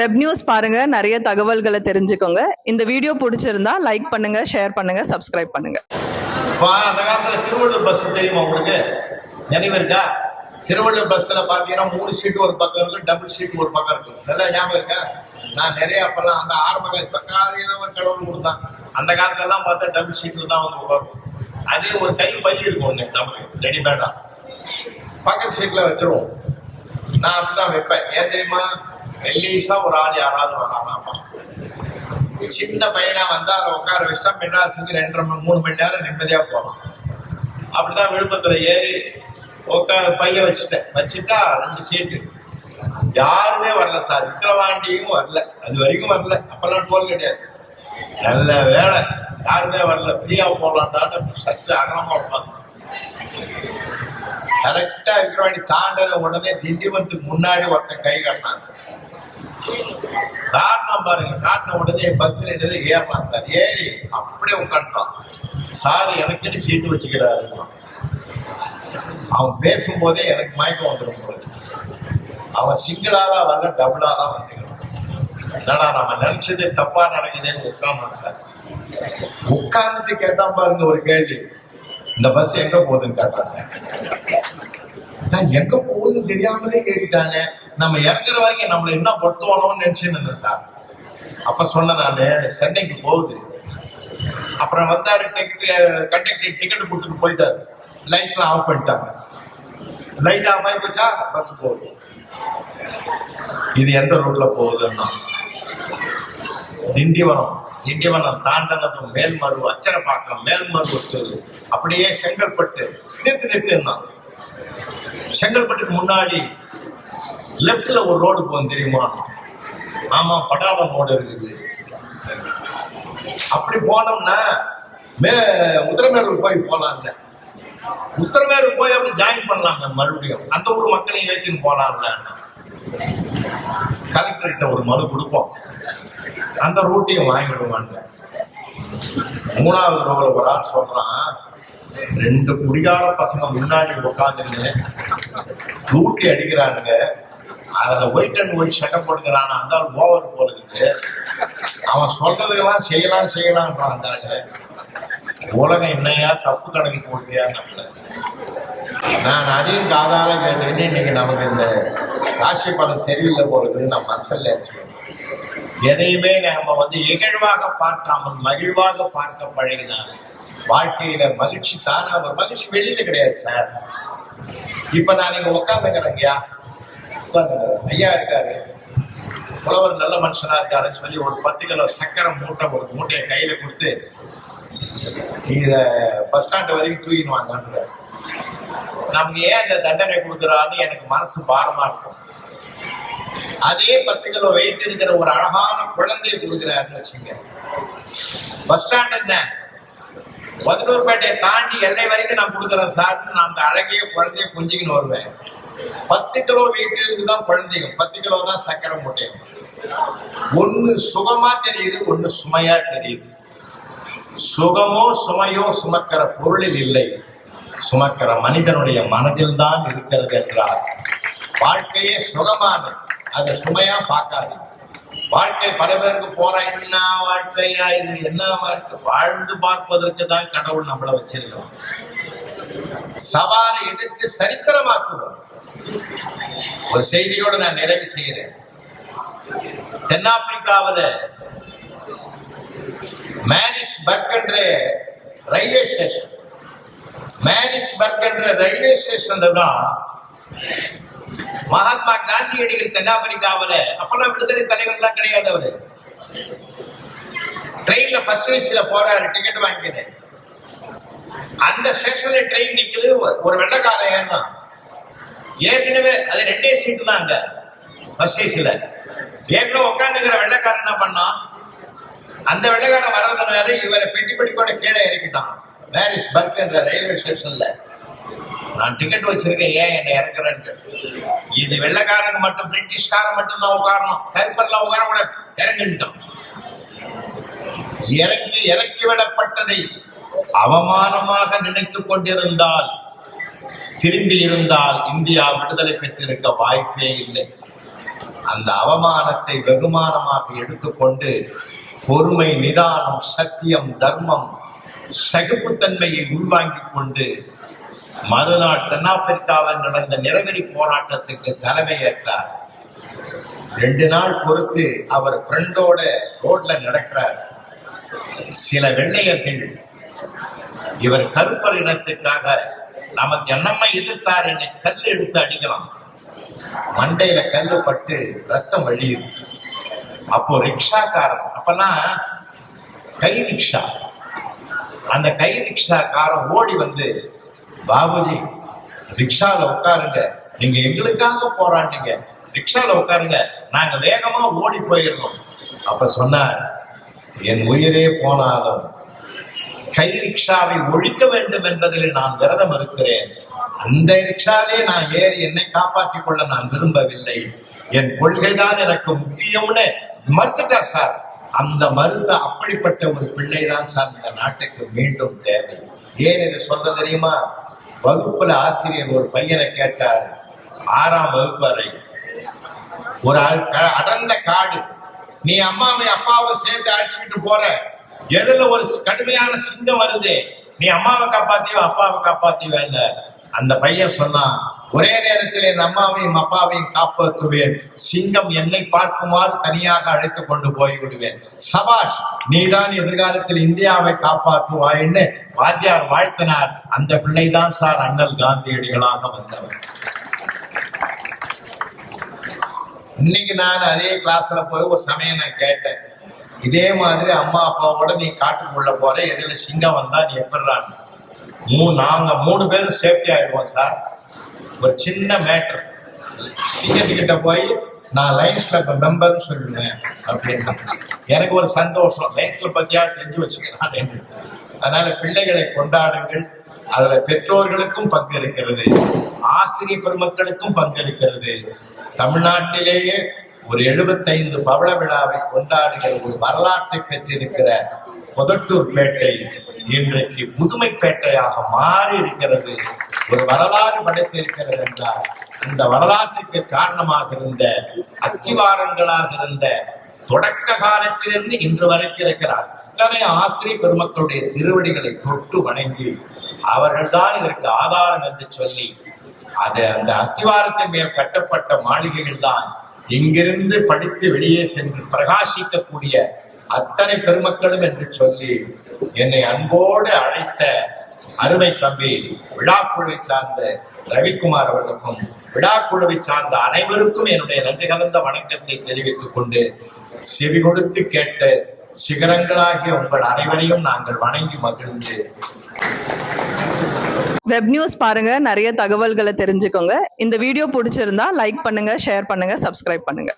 Web news பாருங்க நிறைய தகவல்களை தெரிஞ்சுக்கோங்க. இந்த வீடியோ பிடிச்சிருந்தா லைக் பண்ணுங்க ஷேர் பண்ணுங்க சப்ஸ்கிரைப் பண்ணுங்க. அந்த காலத்துல திருவள்ளூர் பஸ் தெரியுமா உங்களுக்கு? நினைவு இருக்கா? திருவள்ளூர் பஸ்ல பாத்தீங்கன்னா மூணு சீட்டு ஒரு பக்கம் இருக்கும் டபுள் சீட் ஒரு பக்கம் இருக்கும் நல்லா ஞாபகம் இருக்கா? நான் நிறைய அப்பெல்லாம் அந்த ஆரம்ப கால இப்ப காலையில ஒரு கடவுள் கொடுத்தான். அந்த காலத்துல எல்லாம் பார்த்தா டபுள் சீட்ல தான் வந்து உட்காரும் அதே ஒரு கை பை இருக்கும் ஒண்ணு நமக்கு ரெடிமேடா பக்கத்து சீட்ல வச்சிருவோம். நான் அப்படிதான் வைப்பேன். ஏன் தெரியுமா? மெல்லீஸா ஒரு ஆள் யாராவது வரானாமா சின்ன பையனா வந்தா அதை உட்கார வச்சுட்டா மெட்ராஸுக்கு ரெண்டரை மணி மூணு மணி நேரம் நிம்மதியா போகலாம் அப்படிதான் விழுப்புரத்துல ஏறி உட்கார பைய வச்சுட்டேன் வச்சுட்டா ரெண்டு சீட்டு யாருமே வரல சார். விக்கிரவாண்டியும் வரல. அது வரைக்கும் வரல. அப்பெல்லாம் டோல் கிடையாது. நல்ல வேலை. யாருமே வரல. ஃப்ரீயா போகலான்டான்னு சத்து அகலமா உட்காந்து கரெக்டா விக்கிரவாண்டி தாண்டத உடனே திண்டிவனத்துக்கு முன்னாடி ஒருத்தன் கை கட்டினான் சார். காட்டினா பாருங்க காட்டின உடனே பஸ் நின்றது ஏறலாம் சார் ஏறி அப்படியே உட்காந்துட்டான் சார் எனக்குன்னு சீட்டு வச்சுக்கிறாரு? அவன் பேசும்போதே எனக்கு மயக்கம் வந்துடும் போது அவன் சிங்கிளாதான் வரல டபுளா தான் வந்துக்கிறான். என்னடா நம்ம நினைச்சது தப்பா நடக்குதுன்னு உட்கார்ந்தான் சார். உட்கார்ந்துட்டு கேட்டான் பாருங்க ஒரு கேள்வி. இந்த பஸ் எங்க போகுதுன்னு கேட்டான் சார். நான் எங்க போகுதுன்னு தெரியாமலே கேட்டுட்டாங்க. நம்ம இறங்குற வரைக்கும் நம்மள என்ன பொட்டுவானோன்னு நினைச்சுன்னு இருந்தேன் சார். அப்ப சொன்ன நானு சென்னைக்கு போகுது. அப்புறம் வந்தாரு கண்டக்டர் டிக்கெட் கொடுத்துட்டு போயிட்டாரு. லைட்லாம் ஆஃப் பண்ணிட்டாங்க. லைட் ஆஃப் ஆகி போச்சா? பஸ் போகுது. இது எந்த ரூட்ல போகுதுன்னா? திண்டிவனம். திண்டிவனம் தாண்டனதும் மேல்மருவு அச்சரப்பாக்கம் மேல்மருவத்தூர். அப்படியே செங்கல்பட்டு நிறுத்து நிறுத்தினான். செங்கல்பட்டுக்கு முன்னாடி லெப்ட்ல ஒரு ரோடு போகும் தெரியுமா? ஆமா பட்டாளம் ரோடு இருக்குது. அப்படி போனோம்னா மே உத்தரமேரூர் போய் போலாம்ல. உத்தரமேரூர் போய் அப்படி ஜாயின் பண்ணலாங்க மறுபடியும். அந்த ஊர் மக்களையும் ஏற்றின்னு போலாம்ல. கலெக்டர்கிட்ட ஒரு மனு கொடுப்போம். அந்த ரூட்டையும் வாங்கிடுவாங்க. மூணாவது ரோல ஒரு ஆள் சொல்றான் ரெண்டு குடிகார பசங்க முன்னாடி உட்காந்துன்னு தூட்டி அடிக்கிறானுங்க. அதுல ஒயிட் அண்ட் ஒயிட் சட்டை போட்டுக்கிறான் அந்த ஆள் ஓவர் போலுக்குது அவன் சொல்றதுக்கெல்லாம் செய்யலாம் செய்யலாம் அந்த ஆளு உலகம் என்னையா தப்பு கணக்கு போடுதியா நம்மள? நான் அதையும் காதால கேட்டேன்னு இன்னைக்கு நமக்கு இந்த ராசி பலன் சரியில்லை போலுக்குது நான் மனசில் வச்சுக்கேன் எதையுமே நாம வந்து இகழ்வாக பார்க்காமல் மகிழ்வாக பார்க்க பழகினான் வாழ்க்கையில மகிழ்ச்சி தானா ஒரு மகிழ்ச்சி வெளியில கிடையாது சார். இப்ப நான் இங்க உட்காந்துக்கிறேங்கய்யா உட்காந்துக்கிறேன் ஐயா இருக்காரு. புலவர் நல்ல மனுஷனா இருக்காருன்னு சொல்லி ஒரு பத்து கிலோ சக்கரை மூட்டை ஒரு மூட்டையை கையில கொடுத்து இத பஸ் ஸ்டாண்ட் வரைக்கும் தூக்கின்னு வாங்கன்றாரு. நமக்கு ஏன் இந்த தண்டனை கொடுக்குறான்னு எனக்கு மனசு பாரமா இருக்கும். அதே பத்து கிலோ வெயிட் இருக்கிற ஒரு அழகான குழந்தைய கொடுக்குறாருன்னு வச்சுங்க பஸ் ஸ்டாண்ட் என்ன? பதினோருப்பேட்டையை தாண்டி எல்லை வரைக்கும் நான் கொடுக்குறேன் சார்னு நான் அந்த அழகிய குழந்தைய குஞ்சிக்கின்னு வருவேன். பத்து கிலோ வெயிட் தான் குழந்தைங்க பத்து கிலோ தான் சக்கரை மூட்டையும். ஒன்னு சுகமா தெரியுது ஒன்னு சுமையா தெரியுது. சுகமோ சுமையோ சுமக்கிற பொருளில் இல்லை. சுமக்கிற மனிதனுடைய மனதில் தான் இருக்கிறது என்றார் வாழ்க்கையே சுகமானது. அதை சுமையா பார்க்காது வாழ்க்கை பல பேருக்கு போற என்ன வாழ்க்கையா இது? என்ன வாழ்க்கை? வாழ்ந்து பார்ப்பதற்கு தான் கடவுள் நம்மளை வச்சிருக்கிறோம் சவாலை எதிர்த்து சரித்திரமாக்குவோம் ஒரு செய்தியோட நான் நிறைவு செய்கிறேன். தென்னாப்பிரிக்காவில் மேரிஸ்பர்க் என்ற ரயில்வே ஸ்டேஷன். மேரிஸ்பர்க் என்ற ரயில்வே ஸ்டேஷன்ல தான் மகாத்மா காந்தியடிகள் தென்னாப்பிரிக்காவில். அப்பெல்லாம் விடுதலை தலைவர்லாம் கிடையாது அவரு. ட்ரெயின்ல ஃபர்ஸ்ட் வயசுல போறாரு டிக்கெட் வாங்கிக்கிட்டு. அந்த ஸ்டேஷன்ல ட்ரெயின் நிக்குது ஒரு வெள்ளக்காரன் ஏறினான் ஏற்கனவே அது ரெண்டே சீட்டு தான் அங்க ஃபர்ஸ்ட் வயசுல ஏற்கனவே உட்காந்துக்கிற வெள்ளக்காரன் என்ன பண்ணான்? அந்த வெள்ளக்காரன் வர்றதுனால இவரை பெட்டி பெட்டிக்கோட கீழே இறக்கிட்டான். மேரிஸ் பர்க் என்ற ரயில்வே ஸ்டேஷன்ல நான் டிக்கெட் வச்சிருக்கேன் ஏன் என்னை இறக்குறேன்ட்டு? இது வெள்ளக்காரன் மட்டும் பிரிட்டிஷ்காரன் மட்டும் தான் உட்காரணும். கருப்பர்ல உட்கார கூட இறங்கிட்டான் இறங்கி இறக்கிவிடப்பட்டதை அவமானமாக நினைத்துக் கொண்டிருந்தால் திரும்பி இருந்தால் இந்தியா விடுதலை பெற்றிருக்க வாய்ப்பே இல்லை. அந்த அவமானத்தை வெகுமானமாக எடுத்துக்கொண்டு பொறுமை நிதானம் சத்தியம் தர்மம் சகிப்புத்தன்மையை உள்வாங்கிக் கொண்டு மறுநாள் தென்னாப்பிரிக்காவில் நடந்த நிறவெறி போராட்டத்துக்கு தலைமையேற்றார். ரெண்டு நாள் பொறுத்து அவர் ஃப்ரெண்டோட ரோட்ல நடக்கிறார். சில வெள்ளையர்கள் இவர் கருப்பர் இனத்துக்காக நமக்கு என்னம்மா எதிர்த்தார் என்னை கல் எடுத்து அடிக்கலாம். மண்டையில கல்லு பட்டு ரத்தம் வழியுது. அப்போ ரிக்ஷாக்காரன் அப்பெல்லாம் கை ரிக்ஷா. அந்த கை ரிக்ஷாக்காரன் ஓடி வந்து பாபுஜி ரிக்ஷால உட்காருங்க. நீங்க எங்களுக்காக போராட்டீங்க ரிக்ஷால உட்காருங்க. நாங்க வேகமா ஓடி போயிடணும் அப்ப சொன்னார் என் உயிரே போனாலும் கை ரிக்ஷாவை ஒழிக்க வேண்டும் என்பதில் நான் விரதம் இருக்கிறேன். அந்த ரிக்ஷாலே நான் ஏறி என்னை காப்பாற்றிக் கொள்ள நான் விரும்பவில்லை. என் கொள்கைதான் எனக்கு முக்கியம்னு மறுத்துட்டார் சார். அந்த மருந்து அப்படிப்பட்ட ஒரு பிள்ளைதான் சார் இந்த நாட்டுக்கு மீண்டும் தேவை. ஏன் இதை சொல்ல தெரியுமா? வகுப்புல ஆசிரியர் ஒரு பையனை கேட்டார் ஆறாம் வகுப்பு வரை. ஒரு க- அடர்ந்த காடு. நீ அம்மாவை அப்பாவை சேர்த்து அழைச்சிக்கிட்டு போற. எதிரில ஒரு கடுமையான சிங்கம் வருது. நீ அம்மாவை காப்பாத்தியோ அப்பாவை காப்பாத்தியோன்னு அந்த பையன் சொன்னான் ஒரே நேரத்தில் என் அம்மாவையும் அப்பாவையும் காப்பாற்றுவேன். சிங்கம் என்னை பார்க்குமாறு தனியாக அழைத்து கொண்டு போய் விடுவேன் சபாஷ் நீதான் எதிர்காலத்தில் இந்தியாவை காப்பாற்றுவாயின்னு வாத்தியார் வாழ்த்தினார். அந்த பிள்ளைதான் சார் அண்ணல் காந்தியடிகளாக வந்தவர். இன்னைக்கு நான் அதே கிளாஸ்ல போய் ஒரு சமயம் நான் கேட்டேன். இதே மாதிரி அம்மா அப்பாவோட நீ காட்டுக்குள்ள போற எதுல சிங்கம் வந்தா நீ எப்படிறான்னு மூ நாங்க மூணு பேரும் சேஃப்டி ஆயிடுவோம் சார். ஒரு சின்ன மேட்டர் கிட்ட போய் நான் லைன்ஸ் கிளப் மெம்பர்னு சொல்லுவேன் அப்படின்னு எனக்கு ஒரு சந்தோஷம். லைன்ஸ் கிளப் பத்தியா தெரிஞ்சு வச்சுக்கிறான் அதனால பிள்ளைகளை கொண்டாடுங்கள். அதுல பெற்றோர்களுக்கும் பங்கு இருக்கிறது. ஆசிரியர் பெருமக்களுக்கும் பங்கு இருக்கிறது. தமிழ்நாட்டிலேயே ஒரு எழுபத்தைந்து பவள விழாவை கொண்டாடுகிற ஒரு வரலாற்றை பெற்றிருக்கிற புதட்டூர் பேட்டை இன்றைக்கு புதுமைப்பேட்டையாக மாறி இருக்கிறது ஒரு வரலாறு படைத்திருக்கிறது என்றால் அந்த வரலாற்றுக்கு காரணமாக இருந்த அஸ்திவாரங்களாக இருந்த தொடக்க காலத்திலிருந்து இன்று வரைக்கும் இருக்கிறார் இத்தனை ஆசிரியர் பெருமக்களுடைய திருவடிகளை தொட்டு வணங்கி அவர்கள்தான் இதற்கு ஆதாரம் என்று சொல்லி அது அந்த அஸ்திவாரத்தின் மேல் கட்டப்பட்ட மாளிகைகள் தான் இங்கிருந்து படித்து வெளியே சென்று பிரகாசிக்கக்கூடிய அத்தனை பெருமக்களும் என்று சொல்லி என்னை அன்போடு அழைத்த அருமை தம்பி விழாக்குழுவை சார்ந்த ரவிக்குமார் அவர்களுக்கும் விழாக்குழுவை சார்ந்த அனைவருக்கும் என்னுடைய நன்றி கலந்த வணக்கத்தை தெரிவித்துக் கொண்டு செவி கொடுத்து கேட்ட சிகரங்களாகிய உங்கள் அனைவரையும் நாங்கள் வணங்கி மகிழ்ந்து வெப் நியூஸ் பாருங்க நிறைய தகவல்களை தெரிஞ்சுக்கோங்க. இந்த வீடியோ பிடிச்சிருந்தா லைக் பண்ணுங்க ஷேர் பண்ணுங்க சப்ஸ்கிரைப் பண்ணுங்க.